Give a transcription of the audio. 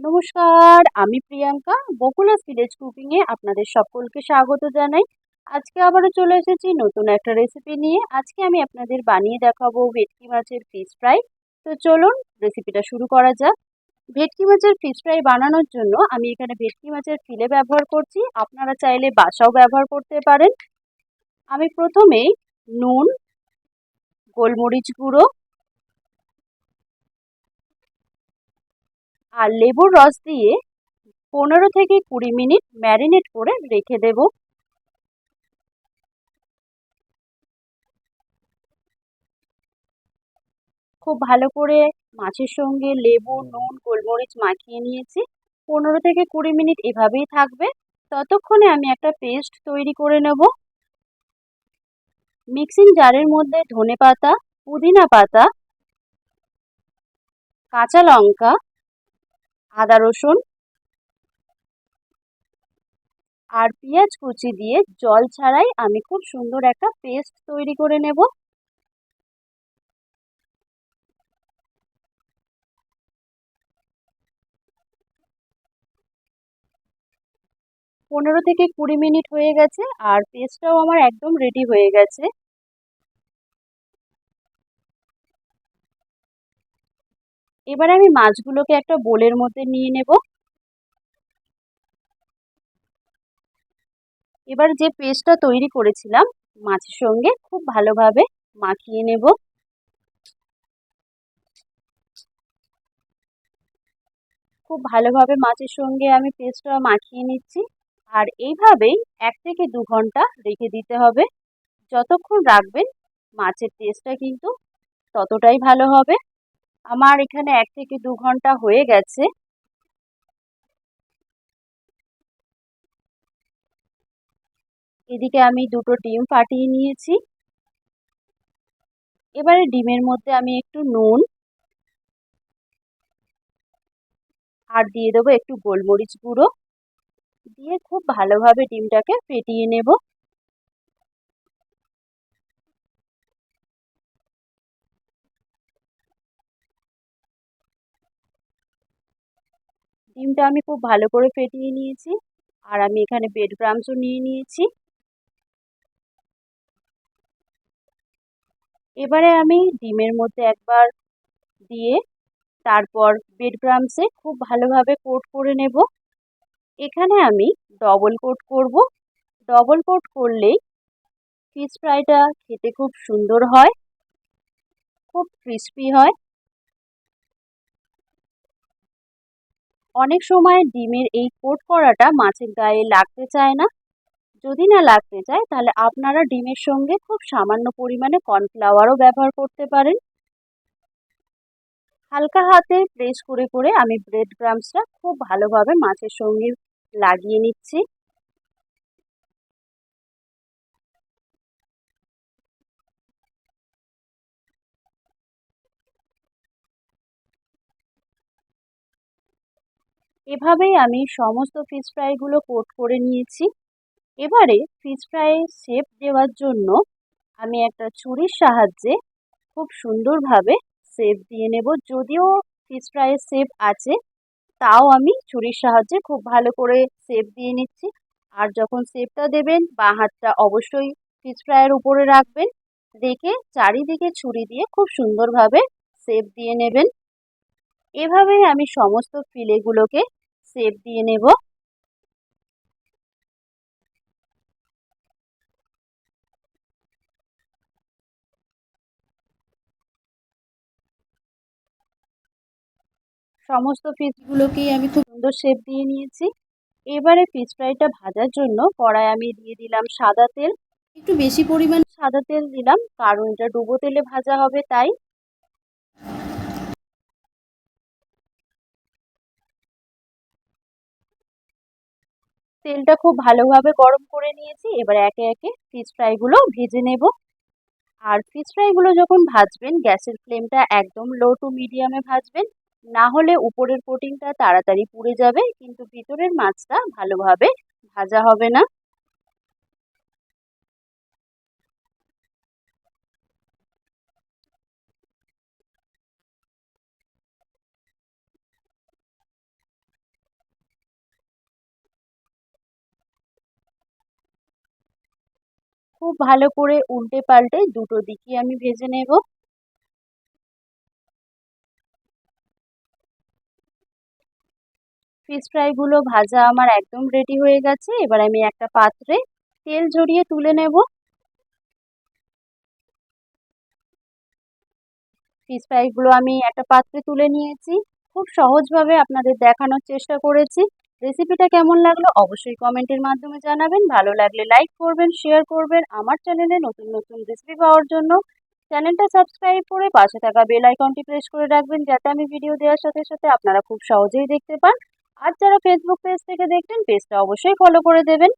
নমস্কার, আমি প্রিয়াঙ্কা বকুলাস ভিলেজ কুকিংয়ে আপনাদের সকলকে স্বাগত জানাই। আজকে আবারও চলে এসেছি নতুন একটা রেসিপি নিয়ে। আজকে আমি আপনাদের বানিয়ে দেখাবো ভেটকি মাছের ফিশ ফ্রাই তো চলুন রেসিপিটা শুরু করা যাক। ভেটকি মাছের ফিশ ফ্রাই বানানোর জন্য আমি এখানে ভেটকি মাছের ফিলে ব্যবহার করছি। আপনারা চাইলে বাসাও ব্যবহার করতে পারেন। আমি প্রথমেই নুন, গোলমরিচ গুঁড়ো আর লেবুর রস দিয়ে পনেরো থেকে কুড়ি মিনিট ম্যারিনেট করে রেখে দেব। খুব ভালো করে মাছের সঙ্গে লেবু, নুন, গোলমরিচ মাখিয়ে নিয়েছি। পনেরো থেকে কুড়ি মিনিট এভাবেই থাকবে। ততক্ষণে আমি একটা পেস্ট তৈরি করে নেব। মিক্সিং জারের মধ্যে ধনে পাতা পুদিনা পাতা, কাঁচা লঙ্কা আদা, রসুন আর পেঁয়াজ কুচি দিয়ে জল ছাড়াই আমি খুব সুন্দর একটা পেস্ট তৈরি করে নেব। পনেরো থেকে কুড়ি মিনিট হয়ে গেছে আর পেস্টটাও আমার একদম রেডি হয়ে গেছে। এবারে আমি মাছগুলোকে একটা বোলের মধ্যে নিয়ে নেব। এবার যে পেস্টটা তৈরি করেছিলাম, মাছের সঙ্গে খুব ভালোভাবে মাখিয়ে নেব। খুব ভালোভাবে মাছের সঙ্গে আমি পেস্টটা মাখিয়ে নিচ্ছি। আর এইভাবেই এক থেকে দু ঘণ্টা রেখে দিতে হবে। যতক্ষণ রাখবেন, মাছের টেস্টটা কিন্তু ততটাই ভালো হবে। আমার এখানে এক থেকে দু ঘণ্টা হয়ে গেছে। এদিকে আমি দুটো ডিম ফাটিয়ে নিয়েছি। এবারে ডিমের মধ্যে আমি একটু নুন আর দিয়ে দেবো একটু গোলমরিচ গুঁড়ো। দিয়ে খুব ভালোভাবে ডিমটাকে ফেটিয়ে নেব। ডিমটা আমি খুব ভালো করে ফেটিয়ে নিয়েছি। আর আমি এখানে ব্রেড ক্রামসও নিয়ে নিয়েছি। এবারে আমি ডিমের মধ্যে একবার দিয়ে তারপর ব্রেড ক্রামসে খুব ভালোভাবে কোট করে নেব। এখানে আমি ডবল কোট করব। ডবল কোট করলেই ফিশ ফ্রাইটা খেতে খুব সুন্দর হয়, খুব ক্রিস্পি হয়। অনেক সময় ডিমের এই কোট করাটা মাছের গায়ে লাগতে চায় না। যদি না লাগতে চায়, তাহলে আপনারা ডিমের সঙ্গে খুব সামান্য পরিমাণে কর্নফ্লাওয়ারও ব্যবহার করতে পারেন। হালকা হাতে প্রেস করে করে আমি ব্রেড ক্রামসটা খুব ভালোভাবে মাছের সঙ্গে লাগিয়ে নিচ্ছি। এভাবেই আমি সমস্ত ফিশ ফ্রাইগুলো কোট করে নিয়েছি। এবারে ফিশ ফ্রাই শেপ দেওয়ার জন্য আমি একটা ছুরির সাহায্যে খুব সুন্দরভাবে শেপ দিয়ে নেব। যদিও ফিশ ফ্রাইয়ের শেপ আছে, তাও আমি ছুরির সাহায্যে খুব ভালো করে শেপ দিয়ে নিচ্ছি। আর যখন শেপটা দেবেন, বাঁ হাতটা অবশ্যই ফিশ ফ্রাইয়ের উপরে রাখবেন, রেখে চারিদিকে ছুরি দিয়ে খুব সুন্দরভাবে শেপ দিয়ে নেবেন। এভাবেই আমি সমস্ত ফিলেগুলোকে শেপ দিয়ে নেব। সমস্ত ফিশগুলোকেই আমি খুব সুন্দর শেপ দিয়ে নিয়েছি। এবারে ফিস ফ্রাইটা ভাজার জন্য কড়াই আমি দিয়ে দিলাম সাদা তেল। একটু বেশি পরিমাণ সাদা তেল দিলাম, কারণ এটা ডুবো তেলে ভাজা হবে, তাই তেলটা খুব ভালোভাবে গরম করে নিয়েছি। এবার একে একে ফিশ ফ্রাইগুলো ভেজে নেব। আর ফিশ ফ্রাইগুলো যখন ভাজবেন, গ্যাসের ফ্লেমটা একদম লো টু মিডিয়ামে ভাজবেন। না হলে উপরের কোটিংটা তাড়াতাড়ি পুড়ে যাবে, কিন্তু ভিতরের মাছটা ভালোভাবে ভাজা হবে না। খুব ভালো করে উল্টে পাল্টে দুটো দিকই আমি ভেজে নেব। ফিশ ফ্রাইগুলো ভাজা আমার একদম রেডি হয়ে গেছে। এবার আমি একটা পাত্রে তেল ঝরিয়ে তুলে নেব। ফিশ ফ্রাইগুলো আমি একটা পাত্রে তুলে নিয়েছি। খুব সহজভাবে আপনাদের দেখানোর চেষ্টা করেছি। রেসিপিটা কেমন লাগল অবশ্যই কমেন্টের মাধ্যমে জানাবেন। ভালো লাগলে লাইক করবেন শেয়ার করবেন আমার চ্যানেলে নতুন নতুন রেসিপি পাওয়ার জন্য। চ্যানেলটা সাবস্ক্রাইব করে পাশে থাকা বেল আইকনটি প্রেস করে রাখবেন যাতে আমি ভিডিও দেওয়ার সাথে সাথে আপনারা খুব সহজেই দেখতে পান। আর যারা ফেসবুক পেজ থেকে দেখবেন পেজটা অবশ্যই ফলো করে দেবেন।